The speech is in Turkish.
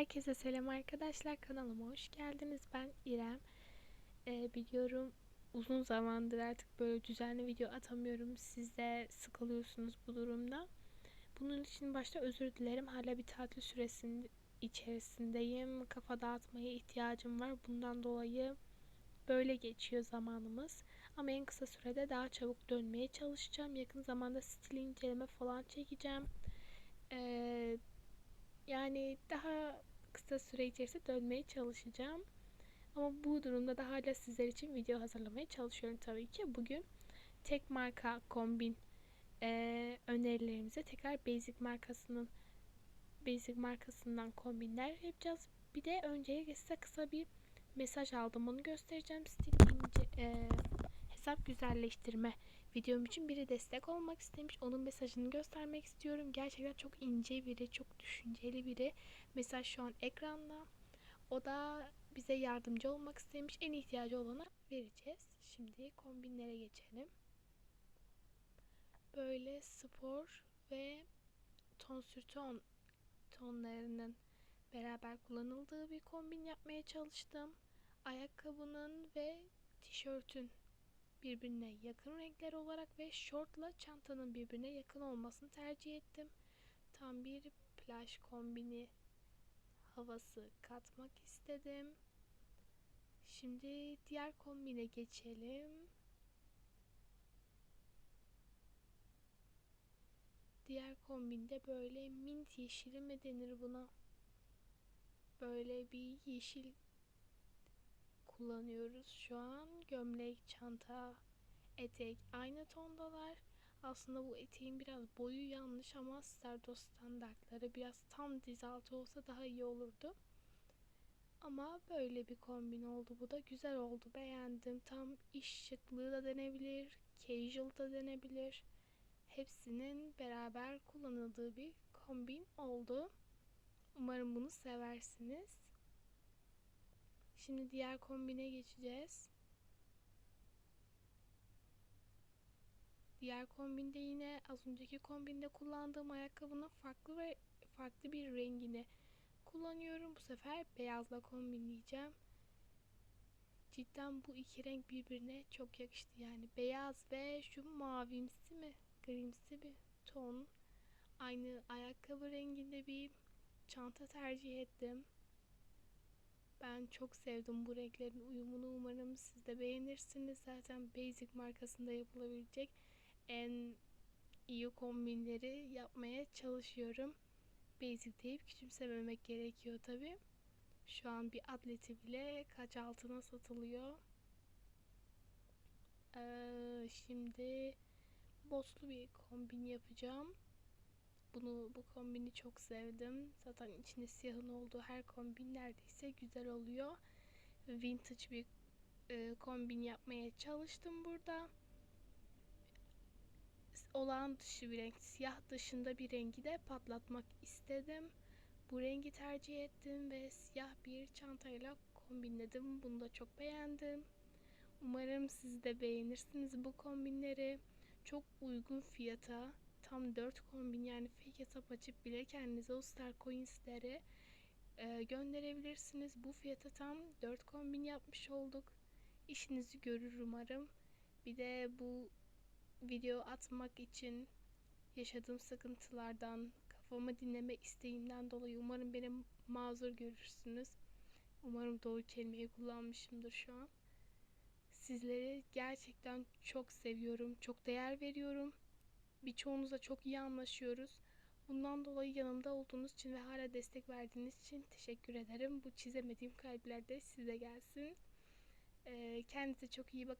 Herkese selam arkadaşlar kanalıma hoş geldiniz. Ben İrem. Ee, biliyorum uzun zamandır artık böyle düzenli video atamıyorum. Siz de sıkılıyorsunuz bu durumda. Bunun için başta özür dilerim. Hala bir tatil süresinin içerisindeyim. Kafa dağıtmaya ihtiyacım var. Bundan dolayı böyle geçiyor zamanımız. Ama en kısa sürede daha çabuk dönmeye çalışacağım. Yakın zamanda stil inceleme falan çekeceğim. Ee, yani daha kısa süre içerisinde dönmeye çalışacağım. Ama bu durumda da hala sizler için video hazırlamaya çalışıyorum tabii ki. Bugün tek marka kombin e, önerilerimize tekrar Basic markasının Basic markasından kombinler yapacağız. Bir de öncelikle size kısa bir mesaj aldım. Onu göstereceğim. Stil e, hesap güzelleştirme videom için biri destek olmak istemiş. Onun mesajını göstermek istiyorum. Gerçekten çok ince biri, çok düşünceli biri. Mesaj şu an ekranda. O da bize yardımcı olmak istemiş. En ihtiyacı olana vereceğiz. Şimdi kombinlere geçelim. Böyle spor ve ton sür ton tonlarının beraber kullanıldığı bir kombin yapmaya çalıştım. Ayakkabının ve tişörtün birbirine yakın renkler olarak ve şortla çantanın birbirine yakın olmasını tercih ettim. Tam bir plaj kombini havası katmak istedim. Şimdi diğer kombine geçelim. Diğer kombinde böyle mint yeşili mi denir buna? Böyle bir yeşil kullanıyoruz şu an. Gömlek, çanta, etek aynı tondalar. Aslında bu eteğin biraz boyu yanlış ama Stardos standartları biraz tam diz altı olsa daha iyi olurdu. Ama böyle bir kombin oldu. Bu da güzel oldu. Beğendim. Tam iş şıklığı da denebilir. Casual da denebilir. Hepsinin beraber kullanıldığı bir kombin oldu. Umarım bunu seversiniz. Şimdi diğer kombine geçeceğiz. Diğer kombinde yine az önceki kombinde kullandığım ayakkabının farklı ve farklı bir rengini kullanıyorum. Bu sefer beyazla kombinleyeceğim. Cidden bu iki renk birbirine çok yakıştı. Yani beyaz ve şu mavimsi mi, grimsi bir ton. Aynı ayakkabı renginde bir çanta tercih ettim. Ben çok sevdim bu renklerin uyumunu. Umarım siz de beğenirsiniz. Zaten Basic markasında yapılabilecek en iyi kombinleri yapmaya çalışıyorum. Basic deyip küçümsememek gerekiyor tabi. Şu an bir atleti bile kaç altına satılıyor. Ee, şimdi boslu bir kombin yapacağım. Bunu bu kombini çok sevdim. Zaten içinde siyahın olduğu her kombin neredeyse güzel oluyor. Vintage bir e, kombin yapmaya çalıştım burada. Olağan dışı bir renk, siyah dışında bir rengi de patlatmak istedim. Bu rengi tercih ettim ve siyah bir çantayla kombinledim. Bunu da çok beğendim. Umarım siz de beğenirsiniz bu kombinleri. Çok uygun fiyata tam 4 kombin yani fake hesap açıp bile kendinize o Star Coins'leri e, gönderebilirsiniz. Bu fiyata tam 4 kombin yapmış olduk. İşinizi görür umarım. Bir de bu video atmak için yaşadığım sıkıntılardan, kafamı dinleme isteğimden dolayı umarım benim mazur görürsünüz. Umarım doğru kelimeyi kullanmışımdır şu an. Sizleri gerçekten çok seviyorum, çok değer veriyorum. Birçoğunuzla çok iyi anlaşıyoruz. Bundan dolayı yanımda olduğunuz için ve hala destek verdiğiniz için teşekkür ederim. Bu çizemediğim kalpler de size gelsin. Kendinize çok iyi bakın.